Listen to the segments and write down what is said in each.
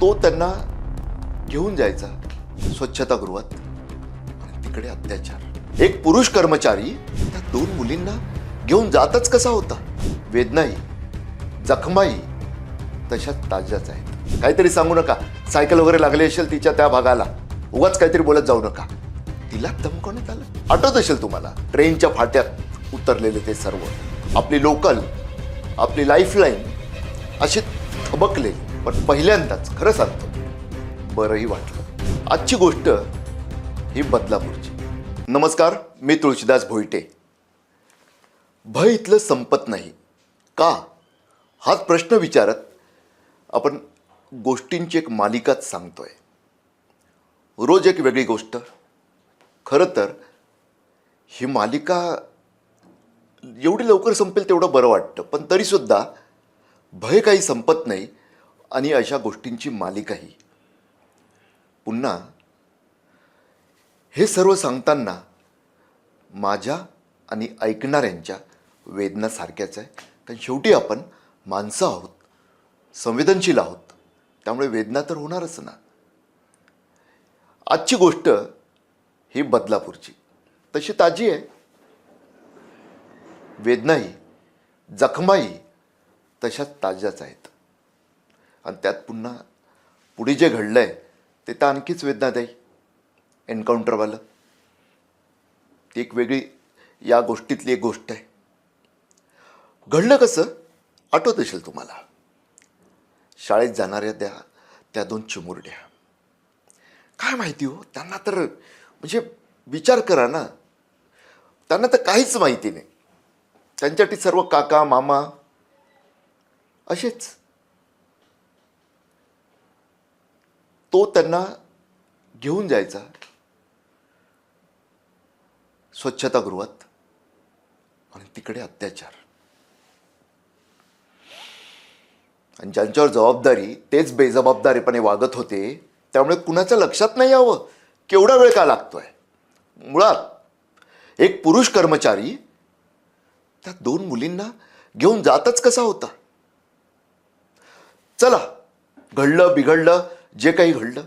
तो त्यांना घेऊन जायचा स्वच्छतागृहात आणि तिकडे अत्याचार. एक पुरुष कर्मचारी त्या दोन मुलींना घेऊन जातच कसा होता? वेदनाही जखमाही तशा ताज्याच आहेत. काहीतरी सांगू नका. सायकल वगैरे लागली असेल तिच्या त्या भागाला. उगाच काहीतरी बोलत जाऊ नका. तिला धमकवण्यात आलं. आठवत असेल तुम्हाला? ट्रेनच्या फाट्यात उतरलेले ते सर्व. आपली लोकल आपली लाईफलाईन अशी थबकलेली. पण पहिल्यांदाच खरं सांगतो बरंही वाटलं. आजची गोष्ट ही बदलापूरची. नमस्कार मी तुळशीदास भोईटे. भय इथलं संपत नाही. का? हाच प्रश्न विचारत आपण गोष्टींची एक मालिकाच सांगतोय. रोज एक वेगळी गोष्ट. खरं तर ही मालिका एवढी लवकर संपेल तेवढं बरं वाटतं. पण तरीसुद्धा भय काही संपत नाही. आणि अशा गोष्टींची मालिकाही. पुन्हा हे सर्व सांगताना माझ्या आणि ऐकणाऱ्यांच्या वेदना सारख्याच आहे. कारण शेवटी आपण माणसं आहोत संवेदनशील आहोत. त्यामुळे वेदना तर होणारच ना. आजची गोष्ट ही बदलापूरची. तशी ताजी आहे. वेदनाही जखमाही तशाच ताज्याच आहेत. आणि त्यात पुन्हा पुढे जे घडलं आहे ते तर आणखीच वेदनादायी. एन्काउंटरवालं ती एक वेगळी या गोष्टीतली एक गोष्ट आहे. घडलं कसं? आठवत असेल तुम्हाला? शाळेत जाणाऱ्या त्या त्या दोन चिमुरड्या. काय माहिती हो? त्यांना तर म्हणजे विचार करा ना. त्यांना तर काहीच माहिती नाही. त्यांच्यासाठी सर्व काका मामा असेच. तो त्यांना घेऊन जायचा. स्वच्छतागृहात आणि तिकडे अत्याचार. आणि ज्यांच्यावर जबाबदारी तेच बेजबाबदारीपणे वागत होते त्यामुळे कुणाच्या लक्षात नाही यावं? केवढा वेळ का लागतोय? मुळात एक पुरुष कर्मचारी त्या दोन मुलींना घेऊन जातच कसा होता? चला घडलं बिघडलं जे काही घडलं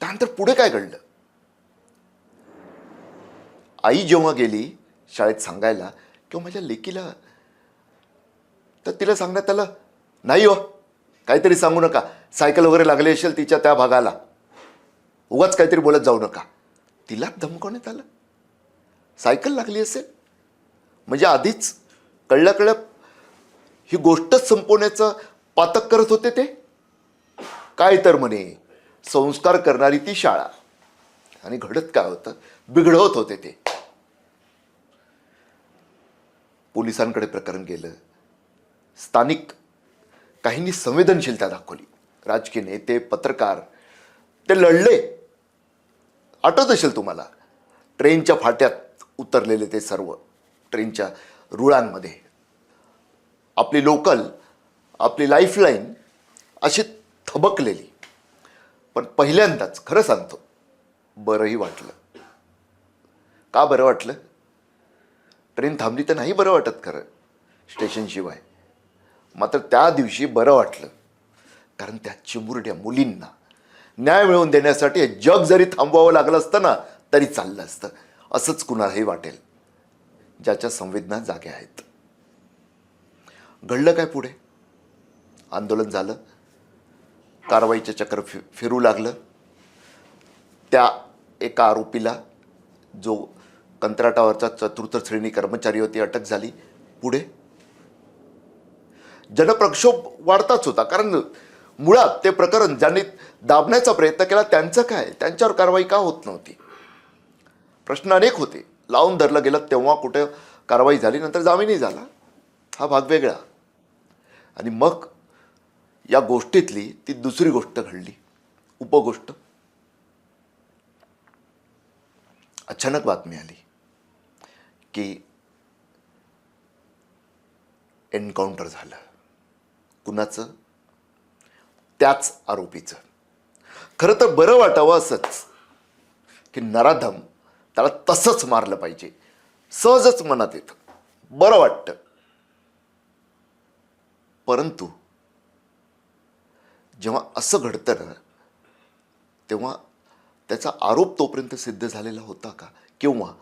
त्यानंतर पुढे काय घडलं? आई जेव्हा गेली शाळेत सांगायला किंवा माझ्या लेकीला तर तिला सांगण्यात आलं नाही हो काहीतरी सांगू नका. सायकल वगैरे लागली असेल तिच्या त्या भागाला. उगाच काहीतरी बोलत जाऊ नका. तिला धमकवण्यात आलं. सायकल लागली असेल. म्हणजे आधीच कळल्या कळल्या ही गोष्टच संपवण्याचं पातक करत होते ते. काय तर म्हणे. संस्कार करणारी ती शाळा. आणि घडत काय होतं? बिघडवत होते ते. पोलिसांकडे प्रकरण गेलं. स्थानिक काहींनी संवेदनशीलता दाखवली. राजकीय नेते पत्रकार ते लढले. आठवत असेल तुम्हाला? ट्रेनच्या फाट्यात उतरलेले ते सर्व. ट्रेनच्या रुळांमध्ये. आपली लोकल आपली लाईफलाईन अशी थबकलेली. पण पहिल्यांदाच खरं सांगतो बरंही वाटलं. का बरं वाटलं? ट्रेन थांबली तर नाही बरं वाटत खरं स्टेशनशिवाय. मात्र त्या दिवशी बरं वाटलं. कारण त्या चिमुरड्या मुलींना न्याय मिळवून देण्यासाठी जग जरी थांबवावं लागलं असतं ना तरी चाललं असतं. असंच कुणालाही वाटेल ज्याच्या संवेदना जाग्या आहेत. घडलं काय पुढे? आंदोलन झालं? कारवाईचं चक्र फि फिरू लागलं. त्या एका आरोपीला जो कंत्राटावरचा चतुर्थ श्रेणी कर्मचारी होती अटक झाली. पुढे? जनप्रक्षोभ वाढताच होता कारण मुळात ते प्रकरण ज्यांनी दाबण्याचा प्रयत्न केला त्यांचं काय? त्यांच्यावर कारवाई का होत नव्हती? प्रश्न अनेक होते. लावून धरलं गेलं तेव्हा कुठे कारवाई झाली नंतर जामीनही झाला. हा भाग वेगळा. आणि मग या गोष्टीतली ती दुसरी गोष्ट घडली. उपगोष्ट. अचानक बातमी आली की एन्काउंटर झालं. कुणाचं? त्याच आरोपीचं. खरं तर बरं वाटावं असंच की नराधम त्याला तसंच मारलं पाहिजे. सहजच मनात येतं. बरं वाटतं. परंतु जेव्हा असं घडतं ना तेव्हा त्याचा आरोप तोपर्यंत सिद्ध झालेला होता का? किंवा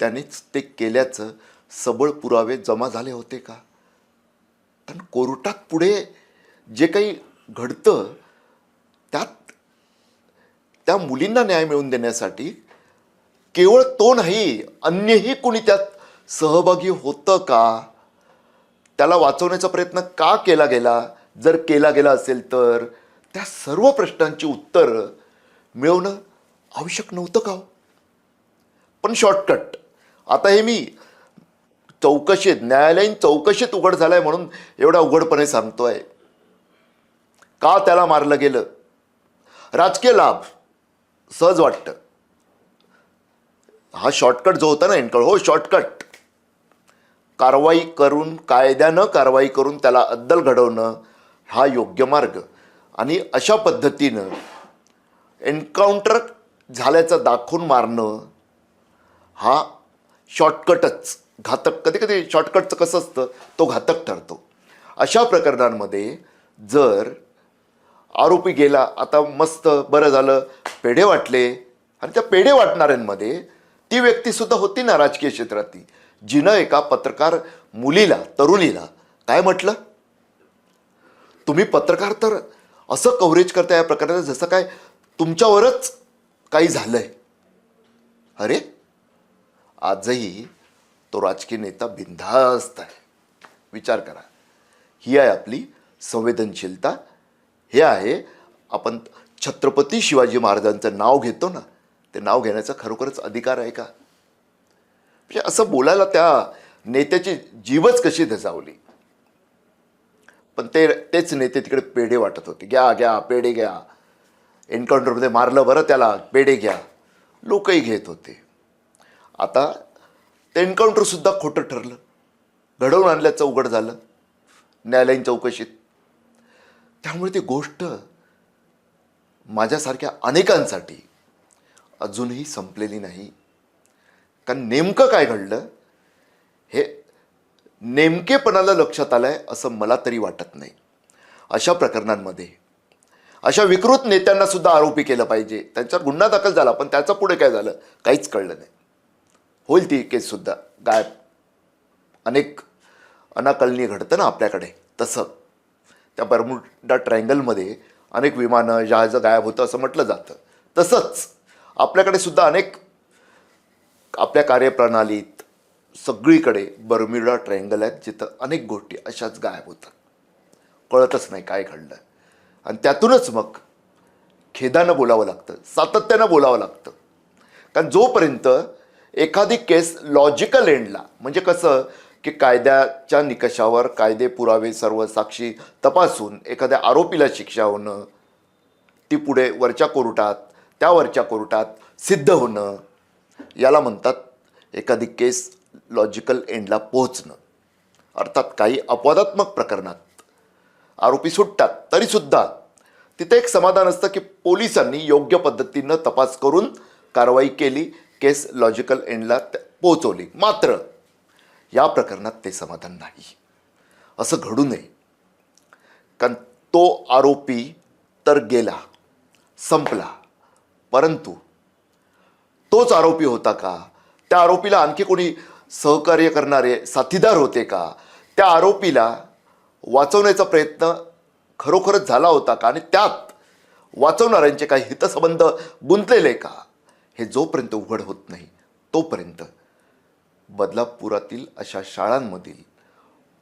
त्यानेच ते केल्याचं सबळ पुरावे जमा झाले होते का? कारण कोर्टात पुढे जे काही घडतं त्यात त्या मुलींना न्याय मिळवून देण्यासाठी केवळ तो नाही अन्यही कोणी त्यात सहभागी होतं का? त्याला वाचवण्याचा प्रयत्न का केला गेला? जर केला गेला असेल तर त्या सर्व प्रश्नांची उत्तरं मिळवणं आवश्यक नव्हतं का हो? पण शॉर्टकट आता हे मी चौकशीत न्यायालयीन चौकशीत उघड झालाय म्हणून एवढा उघडपणे सांगतो आहे का त्याला मारलं गेलं? राजकीय लाभ. सहज वाटतं. हा शॉर्टकट जो होता ना इनकळ हो शॉर्टकट कारवाई करून कायद्यानं कारवाई करून त्याला अद्दल घडवणं हा योग्य मार्ग. आणि अशा पद्धतीनं एन्काउंटर झाल्याचं दाखवून मारणं हा शॉर्टकटच घातक कधी कधी शॉर्टकटचं कसं असतं तो घातक ठरतो. अशा प्रकरणांमध्ये जर आरोपी गेला आता मस्त बरं झालं पेढे वाटले आणि त्या पेढे वाटणाऱ्यांमध्ये ती व्यक्तीसुद्धा होती ना राजकीय क्षेत्रातली जिनं एका पत्रकार मुलीला तरुणीला काय म्हटलं? तुम्ही पत्रकार तर असं कव्हरेज करता या प्रकरणाचं जसं काय तुमच्यावरच काही झालं आहे अरे? आजही तो राजकीय नेता बिनधास्त आहे. विचार करा. ही आहे आपली संवेदनशीलता. हे आहे आपण छत्रपती शिवाजी महाराजांचं नाव घेतो ना ते नाव घेण्याचा खरोखरच अधिकार आहे का? म्हणजे असं बोलायला त्या नेत्याची जीवच कशी धजावली? पण ते तेच नेते तिकडे पेढे वाटत होते. घ्या घ्या पेढे घ्या. एन्काउंटरमध्ये मारलं बरं त्याला पेढे घ्या. लोकही घेत होते. आता ते एन्काउंटरसुद्धा खोटं ठरलं. घडवून आणल्याचं उघड झालं. न्यायालयीन चौकशीत. त्यामुळे ती गोष्ट माझ्यासारख्या अनेकांसाठी अजूनही संपलेली नाही. कारण नेमकं काय घडलं हे नेमकेपणाला लक्षात आलं आहे असं मला तरी वाटत नाही. अशा प्रकरणांमध्ये अशा विकृत नेत्यांना सुद्धा आरोपी केलं पाहिजे. त्यांच्यावर गुन्हा दाखल झाला पण त्याचं पुढे काय झालं काहीच कळलं नाही. होईल ती केससुद्धा गायब. अनेक अनाकलनी घडतं ना आपल्याकडे. तसं. त्या बर्मुडा ट्रायंगलमध्ये अनेक विमानं जहाजं गायब होतं असं म्हटलं जातं. तसंच आपल्याकडे सुद्धा अनेक आपल्या कार्यप्रणालीत सगळीकडे बर्म्युडा ट्रायंगल आहेत जिथं अनेक गोष्टी अशाच गायब होतात. कळतच नाही काय घडलं. आणि त्यातूनच मग खेदानं बोलावं लागतं सातत्यानं बोलावं लागतं. कारण जोपर्यंत एखादी केस लॉजिकल एंडला म्हणजे कसं की कायद्याच्या निकषावर कायदे पुरावे सर्व साक्षी तपासून एखाद्या आरोपीला शिक्षा होणं ती पुढे वरच्या कोर्टात त्या वरच्या कोर्टात सिद्ध होणं याला म्हणतात एखादी केस लॉजिकल एंडला पोहोचणं. अर्थात काही अपवादात्मक प्रकरणात आरोपी सुटतात तरीसुद्धा तिथे एक समाधान असतं की पोलिसांनी योग्य पद्धतीनं तपास करून कारवाई केली केस लॉजिकल एंडला पोहोचवली. मात्र या प्रकरणात ते समाधान नाही. असं घडू नये. कारण तो आरोपी तर गेला संपला. परंतु तोच आरोपी होता का? त्या आरोपीला आणखी कोणी सहकार्य करणारे साथीदार होते का? त्या आरोपीला वाचवण्याचा प्रयत्न खरोखरच झाला होता का? आणि त्यात वाचवणाऱ्यांचे काही हितसंबंध गुंतलेले का? हे जोपर्यंत उघड होत नाही तोपर्यंत बदलापुरातील अशा शाळांमधील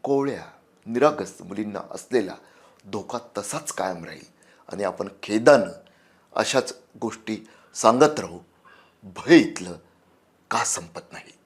कोवळ्या निरागस मुलींना असलेला धोका तसाच कायम राहील. आणि आपण खेदानं अशाच गोष्टी सांगत राहू. भय इथलं का संपत नाही?